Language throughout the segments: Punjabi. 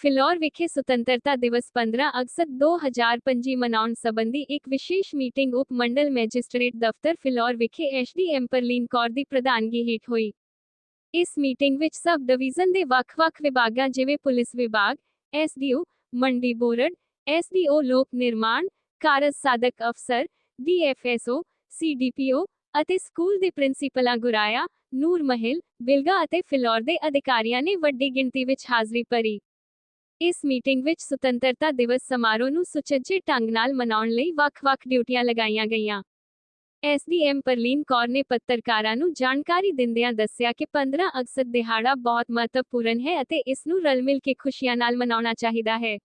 ਫਿਲੌਰ ਵਿਖੇ ਸੁਤੰਤਰਤਾ ਦਿਵਸ 15 ਅਗਸਤ 2025 ਮਨਾਉਣ ਸੰਬੰਧੀ ਇੱਕ ਵਿਸ਼ੇਸ਼ ਮੀਟਿੰਗ ਉਪ ਮੰਡਲ ਮੈਜਿਸਟ੍ਰੇਟ ਦਫ਼ਤਰ ਫਿਲੌਰ ਵਿਖੇ ਐਸਡੀਐਮ ਪਰਲੀਨ ਕੌਰ ਦੀ ਪ੍ਰਧਾਨਗੀ ਹੇਠ ਹੋਈ। ਇਸ ਮੀਟਿੰਗ ਵਿੱਚ ਸਬ ਡਿਵੀਜ਼ਨ ਦੇ ਵੱਖ-ਵੱਖ ਵਿਭਾਗਾਂ ਜਿਵੇਂ ਪੁਲਿਸ ਵਿਭਾਗ ਐਸਡੀਓ ਮੰਡੀ ਬੋਰਡ ਐਸਡੀਓ ਲੋਕ ਨਿਰਮਾਣ, ਕਾਰਜ ਸਾਧਕ ਅਫਸਰ ਡੀਐਫਐਸਓ ਸੀਡੀਪੀਓ ਅਤੇ ਸਕੂਲ ਦੇ ਪ੍ਰਿੰਸੀਪਲਾਂ ਗੁਰਾਇਆ, ਨੂਰ ਮਹਿਲ, ਬਿਲਗਾ ਅਤੇ ਫਿਲੌਰ ਦੇ ਅਧਿਕਾਰੀਆਂ ਨੇ ਵੱਡੀ ਗਿਣਤੀ ਵਿੱਚ ਹਾਜ਼ਰੀ ਭਰੀ। ਇਸ ਮੀਟਿੰਗ ਵਿੱਚ ਸੁਤੰਤਰਤਾ ਦਿਵਸ ਸਮਾਰੋਹ ਨੂੰ ਸੁਚੱਜੇ ਢੰਗ ਨਾਲ ਮਨਾਉਣ ਲਈ ਵੱਖ-ਵੱਖ ਡਿਊਟੀਆਂ ਲਗਾਈਆਂ ਗਈਆਂ। ਐਸਡੀਐਮ ਪਰਲੀਨ ਕੌਰ ਨੇ ਪੱਤਰਕਾਰਾਂ ਨੂੰ ਜਾਣਕਾਰੀ ਦਿੰਦਿਆਂ ਦੱਸਿਆ ਕਿ 15 ਅਗਸਤ ਦਿਹਾੜਾ ਬਹੁਤ ਮਹੱਤਵਪੂਰਨ ਹੈ ਅਤੇ ਇਸ ਨੂੰ ਰਲ ਮਿਲ ਕੇ ਖੁਸ਼ੀਆਂ ਨਾਲ ਮਨਾਉਣਾ ਚਾਹੀਦਾ ਹੈ।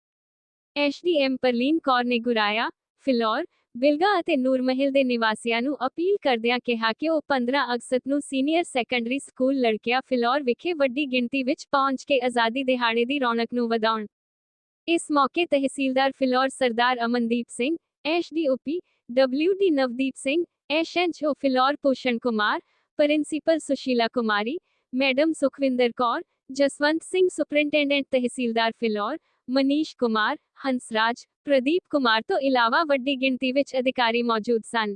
ਐਸਡੀਐਮ ਪਰਲੀਨ ਕੌਰ ਨੇ ਗੁਰਾਇਆ, ਫਿਲੌਰ ਬਿਲਗਾ ਅਤੇ ਨੂਰਮਹਿਲ ਦੇ ਨਿਵਾਸੀਆਂ ਨੂੰ ਅਪੀਲ ਕਰਦਿਆਂ ਕਿਹਾ ਕਿ ਉਹ 15 ਅਗਸਤ ਨੂੰ ਸੀਨੀਅਰ ਸੈਕੰਡਰੀ ਸਕੂਲ ਲੜਕਿਆਂ ਫਿਲੌਰ ਵਿਖੇ ਵੱਡੀ ਗਿਣਤੀ ਵਿੱਚ ਪਹੁੰਚ ਕੇ ਆਜ਼ਾਦੀ ਦਿਹਾੜੇ ਦੀ ਰੌਣਕ ਨੂੰ ਵਧਾਉਣ। ਇਸ ਮੌਕੇ tehsildar Phillaur Sardar Amandeep Singh SDOP WD Navdeep Singh SHO Phillaur Pushan Kumar, principal Sushila Kumari, madam Sukhwinder Kaur Jaswant Singh superintendent tehsildar Phillaur Manish Kumar Hansraj Pradeep Kumar ਤੋਂ ਇਲਾਵਾ ਵੱਡੀ ਗਿਣਤੀ ਵਿੱਚ ਅਧਿਕਾਰੀ ਮੌਜੂਦ ਸਨ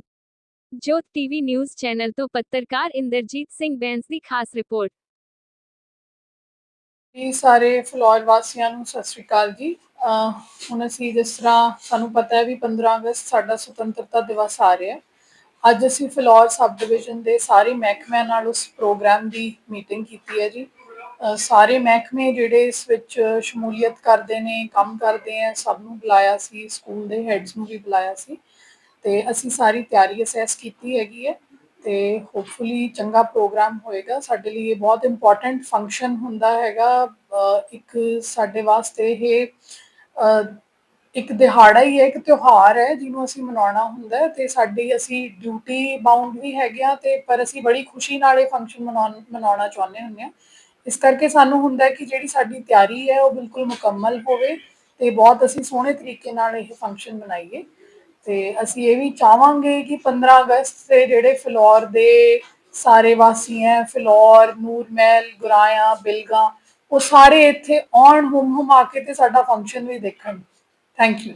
ਜੋਤ ਟੀਵੀ ਨਿਊਜ਼ ਚੈਨਲ ਤੋਂ ਪੱਤਰਕਾਰ ਇੰਦਰਜੀਤ ਸਿੰਘ ਬੈਂਸ ਦੀ ਖਾਸ ਰਿਪੋਰਟ ਜੀ ਸਾਰੇ ਫਲੋਰ ਵਾਸੀਆਂ ਨੂੰ ਸਤਿ ਸ੍ਰੀ ਅਕਾਲ ਜੀ ਅਹ ਹੁਣ ਅਸੀਂ ਜਿਸ ਤਰ੍ਹਾਂ ਸਾਨੂੰ ਪਤਾ ਹੈ ਵੀ 15 ਅਗਸਤ ਸਾਡਾ ਸੁਤੰਤਰਤਾ ਦਿਵਸ ਆ ਰਿਹਾ ਹੈ ਅੱਜ ਅਸੀਂ ਫਲੋਰ ਸਬ ਡਿਵੀਜ਼ਨ ਦੇ ਸਾਰੇ ਮਹਿਕਮਿਆਂ ਨਾਲ ਉਸ ਪ੍ਰੋਗਰਾਮ ਦੀ ਮੀਟਿੰਗ ਕੀਤੀ ਹੈ ਜੀ ਸਾਰੇ ਮਹਿਕਮੇ ਜਿਹੜੇ ਇਸ ਵਿੱਚ ਸ਼ਮੂਲੀਅਤ ਕਰਦੇ ਨੇ, ਕੰਮ ਕਰਦੇ ਆ, ਸਭ ਨੂੰ ਬੁਲਾਇਆ ਸੀ, ਸਕੂਲ ਦੇ ਹੈਡਸ ਨੂੰ ਵੀ ਬੁਲਾਇਆ ਸੀ ਤੇ ਅਸੀਂ ਸਾਰੀ ਤਿਆਰੀ ਅਸੈਸ ਕੀਤੀ ਹੈਗੀ ਹੈ ਤੇ ਹੋਪਫੁਲੀ ਚੰਗਾ ਪ੍ਰੋਗਰਾਮ ਹੋਏਗਾ। ਸਾਡੇ ਲਈ ਇਹ ਬਹੁਤ ਇੰਪੋਰਟੈਂਟ ਫੰਕਸ਼ਨ ਹੁੰਦਾ ਹੈਗਾ। ਇੱਕ ਸਾਡੇ ਵਾਸਤੇ ਇਹ ਇੱਕ ਦਿਹਾੜਾ ਹੀ ਹੈ, ਇੱਕ ਤਿਉਹਾਰ ਹੈ ਜਿਹਨੂੰ ਅਸੀਂ ਮਨਾਉਣਾ ਹੁੰਦਾ ਹੈ ਤੇ ਸਾਡੀ ਅਸੀਂ ਡਿਊਟੀ ਬਾਉਂਡ ਵੀ ਹੈਗੇ ਆ ਤੇ ਪਰ ਅਸੀਂ ਬੜੀ ਖੁਸ਼ੀ ਨਾਲ ਇਹ ਫੰਕਸ਼ਨ ਮਨਾਉਣ, ਮਨਾਉਣਾ ਚਾਹੁੰਦੇ ਹੁੰਦੇ ਆ ਇਸ ਕਰਕੇ ਸਾਨੂੰ ਹੁੰਦਾ ਹੈ ਕਿ ਜਿਹੜੀ ਸਾਡੀ ਤਿਆਰੀ ਹੈ ਉਹ ਬਿਲਕੁਲ ਮੁਕੰਮਲ ਹੋਵੇ ਤੇ ਬਹੁਤ ਅਸੀਂ ਸੋਹਣੇ ਤਰੀਕੇ ਨਾਲ ਇਹ ਫੰਕਸ਼ਨ ਮਨਾਈਏ ਤੇ ਅਸੀਂ ਇਹ ਵੀ ਚਾਹਾਂਗੇ ਕਿ 15 ਅਗਸਤ ਤੇ ਜਿਹੜੇ ਫਲੋਰ ਦੇ ਸਾਰੇ ਵਾਸੀ ਹੈ, ਫਲੋਰ, ਨੂਰਮਹਿਲ ਗੁਰਾਇਆ ਬਿਲਗਾ, ਉਹ ਸਾਰੇ ਇੱਥੇ ਆਉਣ ਹੁਮ ਹੁਮ ਆ ਕੇ ਤੇ ਸਾਡਾ ਫੰਕਸ਼ਨ ਵੀ ਦੇਖਣ। Thank you